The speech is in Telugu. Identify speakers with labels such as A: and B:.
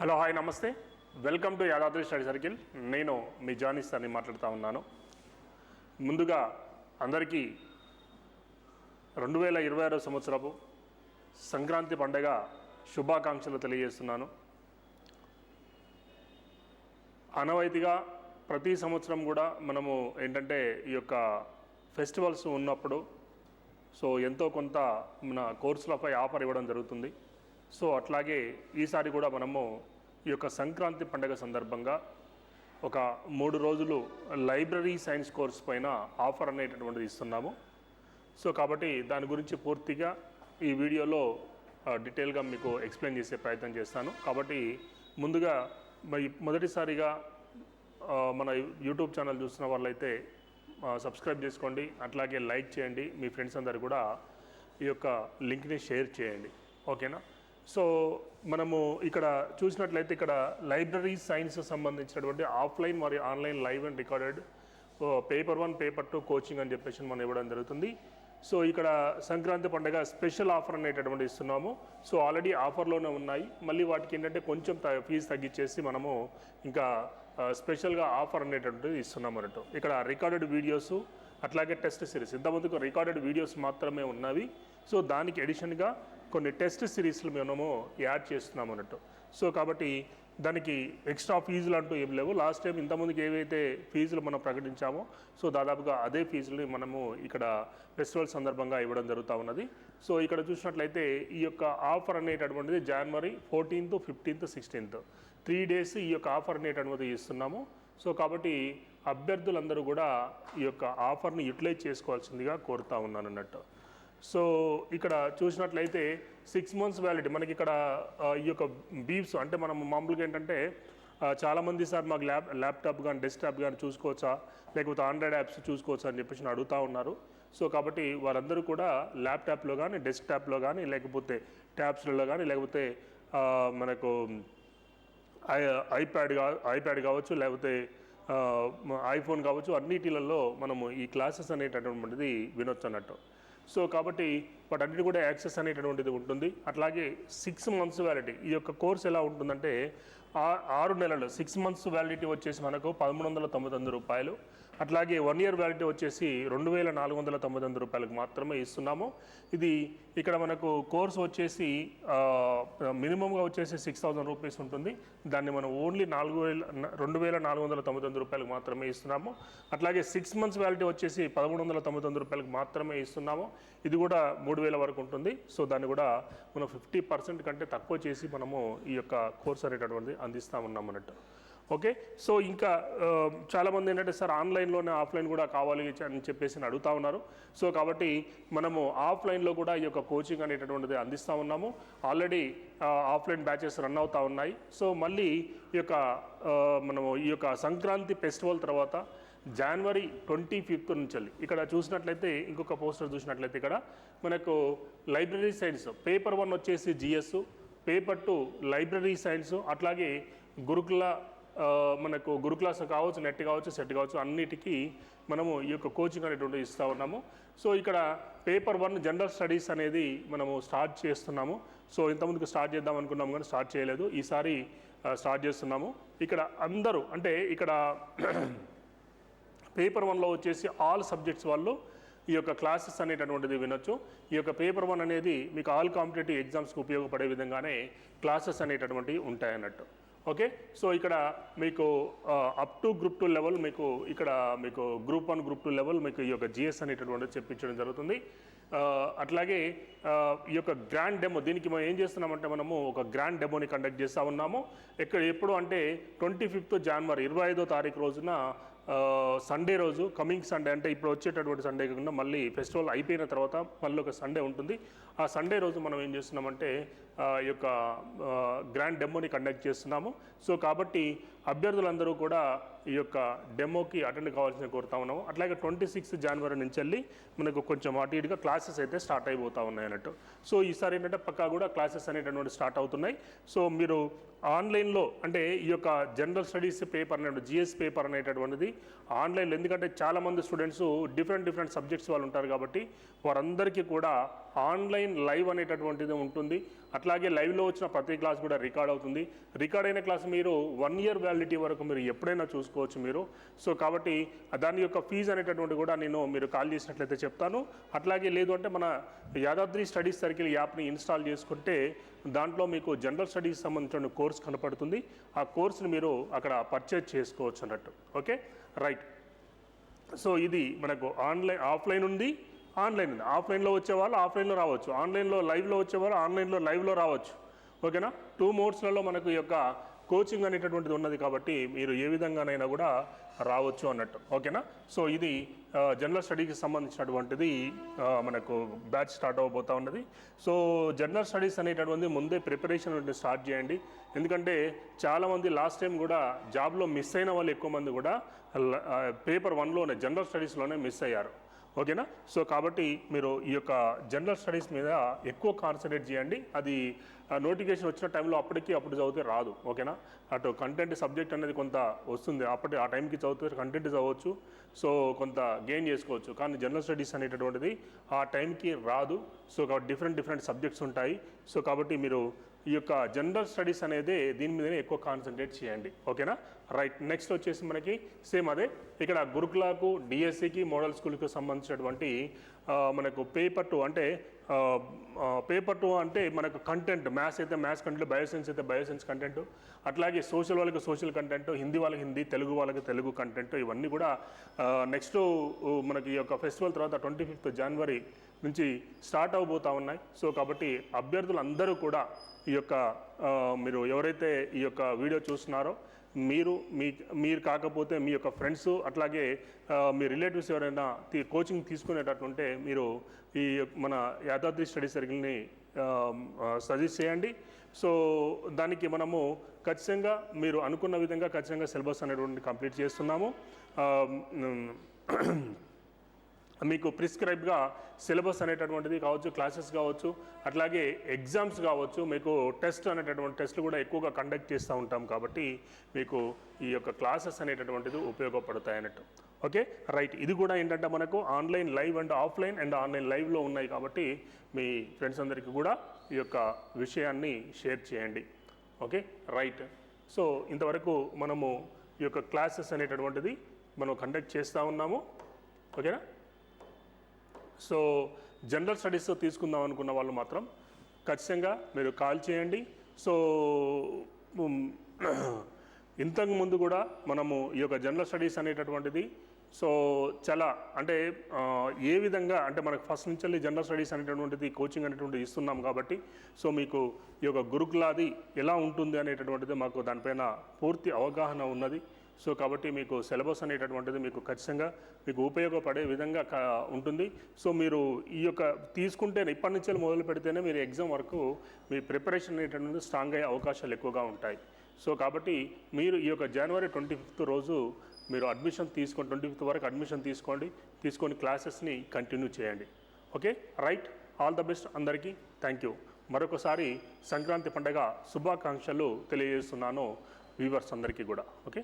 A: హలో హాయ్ నమస్తే. Welcome to Yadadri study circle నేను మీ జానిస్ అని మాట్లాడుతూ ఉన్నాను. ముందుగా అందరికీ రెండు వేల ఇరవై ఆరో సంవత్సరపు సంక్రాంతి పండగ శుభాకాంక్షలు తెలియజేస్తున్నాను. అనవైతిగా ప్రతి సంవత్సరం కూడా మనము ఏంటంటే ఈ యొక్క ఫెస్టివల్స్ ఉన్నప్పుడు సో ఎంతో కొంత మన కోర్సులపై ఆఫర్ ఇవ్వడం జరుగుతుంది. సో అట్లాగే ఈసారి కూడా మనము ఈ యొక్క సంక్రాంతి పండుగ సందర్భంగా ఒక మూడు రోజులు లైబ్రరీ సైన్స్ కోర్స్ పైన ఆఫర్ అనేటటువంటిది ఇస్తున్నాము. సో కాబట్టి దాని గురించి పూర్తిగా ఈ వీడియోలో డీటెయిల్గా మీకు ఎక్స్ప్లెయిన్ చేసే ప్రయత్నం చేస్తాను. కాబట్టి ముందుగా మరి మొదటిసారిగా మన యూట్యూబ్ ఛానల్ చూస్తున్న వాళ్ళైతే సబ్స్క్రైబ్ చేసుకోండి. అట్లాగే లైక్ చేయండి. మీ ఫ్రెండ్స్ అందరు కూడా ఈ యొక్క లింక్ని షేర్ చేయండి. ఓకేనా? సో మనము ఇక్కడ చూసినట్లయితే ఇక్కడ లైబ్రరీ సైన్స్ సంబంధించినటువంటి ఆఫ్లైన్ మరియు online live and recorded paper one paper two coaching అని చెప్పేసి మనం ఇవ్వడం జరుగుతుంది. సో ఇక్కడ సంక్రాంతి పండుగ స్పెషల్ ఆఫర్ అనేటటువంటి ఇస్తున్నాము. సో ఆల్రెడీ ఆఫర్లోనే ఉన్నాయి. మళ్ళీ వాటికి ఏంటంటే కొంచెం త- ఫీజు తగ్గించేసి మనము ఇంకా స్పెషల్గా ఆఫర్ అనేటటువంటిది ఇస్తున్నాం అన్నట్టు. ఇక్కడ రికార్డెడ్ వీడియోస్ అట్లాగే టెస్ట్ సిరీస్. ఇంతమందికి రికార్డెడ్ వీడియోస్ మాత్రమే ఉన్నవి. సో దానికి ఎడిషన్గా కొన్ని టెస్ట్ సిరీస్లు మనము యాడ్ చేస్తున్నాం అన్నట్టు. సో కాబట్టి దానికి ఎక్స్ట్రా ఫీజులు అంటూ ఏం లేవు. లాస్ట్ టైం ఇంతమందికి ఏవైతే ఫీజులు మనం ప్రకటించామో సో దాదాపుగా అదే ఫీజులని మనము ఇక్కడ ఫెస్టివల్ సందర్భంగా ఇవ్వడం జరుగుతూ ఉన్నది. సో ఇక్కడ చూసినట్లయితే ఈ యొక్క ఆఫర్ అనేటటువంటిది January fourteenth fifteenth sixteenth three days ఈ యొక్క ఆఫర్ అనేటటువంటిది ఇస్తున్నాము. సో కాబట్టి అభ్యర్థులందరూ కూడా ఈ యొక్క ఆఫర్ని యూటిలైజ్ చేసుకోవాల్సిందిగా కోరుతా ఉన్నాను అన్నట్టు సో ఇక్కడ చూసినట్లయితే సిక్స్ మంత్స్ వ్యాలిటీ మనకి ఇక్కడ ఈ యొక్క బీప్స్ అంటే మనం మామూలుగా ఏంటంటే చాలామంది సార్ మాకు ల్యాప్ ల్యాప్టాప్ కానీ డెస్క్టాప్ కానీ చూసుకోవచ్చా? లేకపోతే ఆండ్రాయిడ్ యాప్స్ చూసుకోవచ్చా అని చెప్పేసి అడుగుతూ ఉన్నారు. సో కాబట్టి వారందరూ కూడా ల్యాప్టాప్లో కానీ డెస్క్టాప్లో కానీ లేకపోతే ట్యాబ్స్లలో కానీ లేకపోతే మనకు ఐ ఐప్యాడ్ కా ఐప్యాడ్ కావచ్చు లేకపోతే ఐఫోన్ కావచ్చు అన్నిటిలలో మనము ఈ క్లాసెస్ అనేటటువంటిది వినొచ్చు అన్నట్టు. సో కాబట్టి వాటన్నిటి కూడా యాక్సెస్ అనేటటువంటిది ఉంటుంది. అట్లాగే సిక్స్ మంత్స్ వ్యాలిటీ ఈ యొక్క కోర్స్ ఎలా ఉంటుందంటే ఆ- ఆరు నెలలు సిక్స్ మంత్స్ వ్యాలిడిటీ వచ్చేసి మనకు పదమూడు వందల తొమ్మిది రూపాయలు. అట్లాగే వన్ ఇయర్ వ్యాలిటీ వచ్చేసి రెండు వేల నాలుగు వందల తొంభై తొమ్మిది రూపాయలకు మాత్రమే ఇస్తున్నాము. ఇది ఇక్కడ మనకు కోర్స్ వచ్చేసి మినిమంగా వచ్చేసి సిక్స్ థౌసండ్ రూపీస్ ఉంటుంది. దాన్ని మనం ఓన్లీ నాలుగు వేల రెండు వేల నాలుగు వందల తొంభై తొమ్మిది రూపాయలకు మాత్రమే ఇస్తున్నాము. అట్లాగే సిక్స్ మంత్స్ వ్యాలిటీ వచ్చేసి పదమూడు వందల తొంభై తొమ్మిది రూపాయలకు మాత్రమే ఇస్తున్నాము. ఇది కూడా మూడు వేల వరకు ఉంటుంది. సో దాన్ని కూడా మనం ఫిఫ్టీ పర్సెంట్ కంటే తక్కువ చేసి మనము ఈ యొక్క కోర్స్ అనేటటువంటిది అందిస్తామన్నాం అన్నట్టు. ఓకే? సో ఇంకా చాలామంది ఏంటంటే సార్ ఆన్లైన్లోనే ఆఫ్లైన్ కూడా కావాలి అని చెప్పేసి అని అడుగుతా ఉన్నారు. సో కాబట్టి మనము ఆఫ్లైన్లో కూడా ఈ యొక్క కోచింగ్ అనేటటువంటిది అందిస్తూ ఉన్నాము. ఆల్రెడీ ఆఫ్లైన్ బ్యాచెస్ రన్ అవుతూ ఉన్నాయి. సో మళ్ళీ ఈ యొక్క మనము ఈ యొక్క సంక్రాంతి ఫెస్టివల్ తర్వాత జనవరి ట్వంటీ ఫిఫ్త్ నుంచి వెళ్ళి ఇక్కడ చూసినట్లయితే ఇంకొక పోస్టర్ చూసినట్లయితే ఇక్కడ మనకు లైబ్రరీ సైన్స్ పేపర్ వన్ వచ్చేసి GS paper two library science అట్లాగే గురుకుల మనకు మనకు గురుక్లాస్ కావచ్చు నెట్ కావచ్చు సెట్ కావచ్చు అన్నిటికీ మనము ఈ యొక్క కోచింగ్ అనేటువంటి ఇస్తూ ఉన్నాము. సో ఇక్కడ పేపర్ వన్ జనరల్ స్టడీస్ అనేది మనము స్టార్ట్ చేస్తున్నాము. సో ఇంతకుముందుకు స్టార్ట్ చేద్దాం అనుకున్నాము కానీ స్టార్ట్ చేయలేదు. ఈసారి స్టార్ట్ చేస్తున్నాము. ఇక్కడ అందరూ అంటే ఇక్కడ పేపర్ వన్లో వచ్చేసి ఆల్ సబ్జెక్ట్స్ వాళ్ళు ఈ యొక్క క్లాసెస్ అనేటటువంటిది వినొచ్చు. ఈ యొక్క పేపర్ వన్ అనేది మీకు ఆల్ కాంపిటేటివ్ ఎగ్జామ్స్కి ఉపయోగపడే విధంగానే క్లాసెస్ అనేటటువంటివి ఉంటాయన్నట్టు. ఓకే? సో ఇక్కడ మీకు up to group two level మీకు ఇక్కడ మీకు group one group two level మీకు ఈ యొక్క జిఎస్ అనేటటువంటిది చెప్పించడం జరుగుతుంది. అట్లాగే ఈ యొక్క గ్రాండ్ డెమో దీనికి మనం ఏం చేస్తున్నామంటే మనము ఒక గ్రాండ్ డెమోని కండక్ట్ చేస్తూ ఉన్నాము. ఇక్కడ ఎప్పుడు అంటే ట్వంటీ ఫిఫ్త్ జనవరి ఇరవై ఐదో తారీఖు రోజున సండే రోజు కమింగ్ సండే అంటే ఇప్పుడు వచ్చేటటువంటి సండే కాకుండా మళ్ళీ ఫెస్టివల్ అయిపోయిన తర్వాత మళ్ళీ ఒక సండే ఉంటుంది. ఆ సండే రోజు మనం ఏం చేస్తున్నామంటే ఈ యొక్క గ్రాండ్ డెమోని కండక్ట్ చేస్తున్నాము. సో కాబట్టి అభ్యర్థులందరూ కూడా ఈ యొక్క డెమోకి అటెండ్ కావాల్సిన కోరుతా ఉన్నాము. అట్లాగే ట్వంటీ సిక్స్త్ జనవరి నుంచి వెళ్ళి మనకు కొంచెం అటు ఇటుగా క్లాసెస్ అయితే స్టార్ట్ అయిపోతూ ఉన్నాయి అన్నట్టు. సో ఈసారి ఏంటంటే పక్కా కూడా క్లాసెస్ అనేటటువంటి స్టార్ట్ అవుతున్నాయి. సో మీరు ఆన్లైన్లో అంటే ఈ యొక్క జనరల్ స్టడీస్ పేపర్ అనే జిఎస్ పేపర్ అనేటటువంటిది ఆన్లైన్లో. ఎందుకంటే చాలామంది స్టూడెంట్స్ డిఫరెంట్ డిఫరెంట్ సబ్జెక్ట్స్ వాళ్ళు ఉంటారు కాబట్టి వారందరికీ కూడా ఆన్లైన్ లైవ్ అనేటటువంటిది ఉంటుంది. అట్లాగే లైవ్లో వచ్చిన ప్రతి క్లాస్ కూడా రికార్డ్ అవుతుంది. రికార్డ్ అయిన క్లాస్ మీరు వన్ ఇయర్ వ్యాలిడిటీ వరకు మీరు ఎప్పుడైనా చూసుకోవచ్చు మీరు. సో కాబట్టి దాని యొక్క ఫీజు అనేటటువంటి కూడా నేను మీరు కాల్ చేసినట్లయితే చెప్తాను. అట్లాగే లేదు అంటే మన యాదాద్రి స్టడీస్ సర్కిల్ యాప్ని ఇన్స్టాల్ చేసుకుంటే దాంట్లో మీకు జనరల్ స్టడీస్ సంబంధించిన కోర్స్ కనపడుతుంది. ఆ కోర్స్ని మీరు అక్కడ పర్చేజ్ చేసుకోవచ్చు అన్నట్టు. ఓకే? రైట్. సో ఇది మనకు ఆన్లైన్ ఆఫ్లైన్ ఉంది. ఆన్లైన్ ఉంది. ఆఫ్లైన్లో వచ్చేవాళ్ళు ఆఫ్లైన్లో రావచ్చు. ఆన్లైన్లో లైవ్లో వచ్చేవాళ్ళు ఆన్లైన్లో లైవ్లో రావచ్చు. ఓకేనా? టూ మోడ్స్లలో మనకు ఈ యొక్క కోచింగ్ అనేటటువంటిది ఉన్నది కాబట్టి మీరు ఏ విధంగానైనా కూడా రావచ్చు అన్నట్టు. ఓకేనా? సో ఇది జనరల్ స్టడీకి సంబంధించినటువంటిది మనకు బ్యాచ్ స్టార్ట్ అవ్వబోతా ఉన్నది. సో జనరల్ స్టడీస్ అనేటటువంటి ముందే ప్రిపరేషన్ స్టార్ట్ చేయండి. ఎందుకంటే చాలామంది లాస్ట్ టైం కూడా జాబ్లో మిస్ అయిన వాళ్ళు ఎక్కువ మంది కూడా పేపర్ వన్లోనే జనరల్ స్టడీస్లోనే మిస్ అయ్యారు. ఓకేనా? సో కాబట్టి మీరు ఈ యొక్క జనరల్ స్టడీస్ మీద ఎక్కువ కాన్సన్ట్రేట్ చేయండి. అది నోటిఫికేషన్ వచ్చిన టైంలో అప్పటికి అప్పుడు చదివితే రాదు. ఓకేనా? అటు కంటెంట్ సబ్జెక్ట్ అనేది కొంత వస్తుంది. అప్పటి ఆ టైంకి చదివితే కంటెంట్ చదవచ్చు. సో కొంత గెయిన్ చేసుకోవచ్చు. కానీ జనరల్ స్టడీస్ అనేటటువంటిది ఆ టైంకి రాదు. సో కాబట్టి డిఫరెంట్ డిఫరెంట్ సబ్జెక్ట్స్ ఉంటాయి. సో కాబట్టి మీరు ఈ యొక్క జనరల్ స్టడీస్ అనేది దీని మీదనే ఎక్కువ కాన్సన్ట్రేట్ చేయండి. ఓకేనా? రైట్ నెక్స్ట్ వచ్చేసి మనకి సేమ్ అదే. ఇక్కడ గురుకులాకు డిఎస్సికి మోడల్ స్కూల్కి సంబంధించినటువంటి మనకు పేపర్ టూ అంటే పేపర్ టూ అంటే మనకు కంటెంట్ మ్యాథ్స్ అయితే మ్యాథ్స్ కంటెంట్ బయోసైన్స్ అయితే బయోసైన్స్ కంటెంట్ అట్లాగే సోషల్ వాళ్ళకి సోషల్ కంటెంట్ హిందీ వాళ్ళకి హిందీ తెలుగు వాళ్ళకి తెలుగు కంటెంట్ ఇవన్నీ కూడా నెక్స్ట్ మనకి ఈ యొక్క ఫెస్టివల్ తర్వాత ట్వంటీ ఫిఫ్త్ జనవరి నుంచి స్టార్ట్ అవబోతూ ఉన్నాయి. సో కాబట్టి అభ్యర్థులు అందరూ కూడా ఈ యొక్క మీరు ఎవరైతే ఈ యొక్క వీడియో చూస్తున్నారో మీరు మీ మీరు కాకపోతే మీ యొక్క ఫ్రెండ్స్ అట్లాగే మీ రిలేటివ్స్ ఎవరైనా తీ- కోచింగ్ తీసుకునేటట్టుంటే మీరు ఈ యొక్క మన యాదాద్రి స్టడీ సర్కిల్ని సజెస్ట్ చేయండి. సో దానికి మనము ఖచ్చితంగా మీరు అనుకున్న విధంగా ఖచ్చితంగా సిలబస్ అనేటువంటి కంప్లీట్ చేస్తున్నాము. మీకు ప్రిస్క్రైబ్గా సిలబస్ అనేటటువంటిది కావచ్చు క్లాసెస్ కావచ్చు అట్లాగే ఎగ్జామ్స్ కావచ్చు మీకు టెస్ట్ అనేటటువంటి టెస్ట్లు కూడా ఎక్కువగా కండక్ట్ చేస్తూ ఉంటాం కాబట్టి మీకు ఈ యొక్క క్లాసెస్ అనేటటువంటిది ఉపయోగపడతాయి అన్నట్టు ఓకే? రైట్. ఇది కూడా ఏంటంటే మనకు online live and offline and online లైవ్లో ఉన్నాయి కాబట్టి మీ ఫ్రెండ్స్ అందరికీ కూడా ఈ యొక్క విషయాన్ని షేర్ చేయండి. ఓకే? రైట్. సో ఇంతవరకు మనము ఈ యొక్క క్లాసెస్ అనేటటువంటిది మనం కండక్ట్ చేస్తూ ఉన్నాము. ఓకేనా? సో జనరల్ స్టడీస్ తీసుకుందాం అనుకున్న వాళ్ళు మాత్రం ఖచ్చితంగా మీరు కాల్ చేయండి. సో ఇంతకు ముందు కూడా మనము ఈ యొక్క జనరల్ స్టడీస్ అనేటటువంటిది సో చాలా అంటే ఏ విధంగా అంటే మనకు ఫస్ట్ నుంచి వెళ్ళి జనరల్ స్టడీస్ అనేటటువంటిది కోచింగ్ అనేటువంటిది ఇస్తున్నాం కాబట్టి సో మీకు ఈ యొక్క గురుకులాది ఎలా ఉంటుంది అనేటటువంటిది మాకు దానిపైన పూర్తి అవగాహన ఉన్నది. సో కాబట్టి మీకు సిలబస్ అనేటటువంటిది మీకు ఖచ్చితంగా మీకు ఉపయోగపడే విధంగా ఉంటుంది. సో మీరు ఈ యొక్క తీసుకుంటే ఇప్పటి నుంచే మొదలు పెడితేనే మీరు ఎగ్జామ్ వరకు మీ ప్రిపరేషన్ అనేటటువంటిది స్ట్రాంగ్ అయ్యే అవకాశాలు ఎక్కువగా ఉంటాయి. సో కాబట్టి మీరు ఈ యొక్క జనవరి ట్వంటీ ఫిఫ్త్ రోజు మీరు అడ్మిషన్ తీసుకోండి ట్వంటీ ఫిఫ్త్ వరకు అడ్మిషన్ తీసుకోండి. తీసుకొని క్లాసెస్ని కంటిన్యూ చేయండి. Okay? Right? All the best అందరికీ. Thank you. మరొకసారి సంక్రాంతి పండగ శుభాకాంక్షలు తెలియజేస్తున్నాను. వ్యూవర్స్ అందరికీ కూడా. ఓకే?